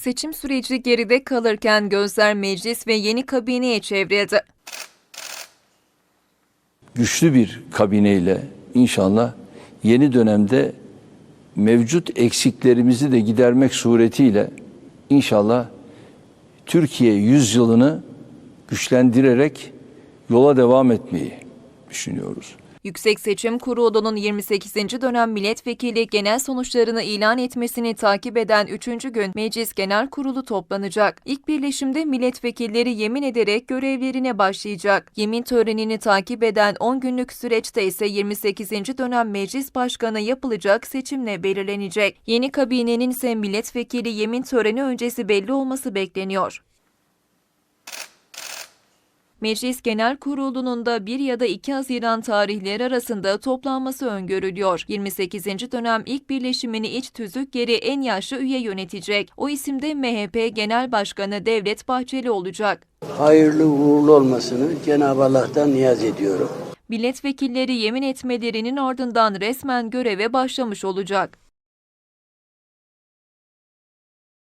Seçim süreci geride kalırken gözler meclis ve yeni kabineye çevrildi. güçlü bir kabineyle inşallah yeni dönemde mevcut eksiklerimizi de gidermek suretiyle inşallah Türkiye yüzyılını güçlendirerek yola devam etmeyi düşünüyoruz. Yüksek Seçim Kurulu'nun 28. dönem milletvekili genel sonuçlarını ilan etmesini takip eden 3. gün Meclis Genel Kurulu toplanacak. İlk birleşimde milletvekilleri yemin ederek görevlerine başlayacak. Yemin törenini takip eden 10 günlük süreçte ise 28. dönem Meclis Başkanı yapılacak seçimle belirlenecek. Yeni kabinenin ise milletvekili yemin töreni öncesi belli olması bekleniyor. Meclis Genel Kurulu'nun da 1 ya da 2 Haziran tarihleri arasında toplanması öngörülüyor. 28. dönem ilk birleşimini iç tüzük geri en yaşlı üye yönetecek. O isim de MHP Genel Başkanı Devlet Bahçeli olacak. hayırlı uğurlu olmasını Cenab-ı Allah'tan niyaz ediyorum. Milletvekilleri yemin etmelerinin ardından resmen göreve başlamış olacak.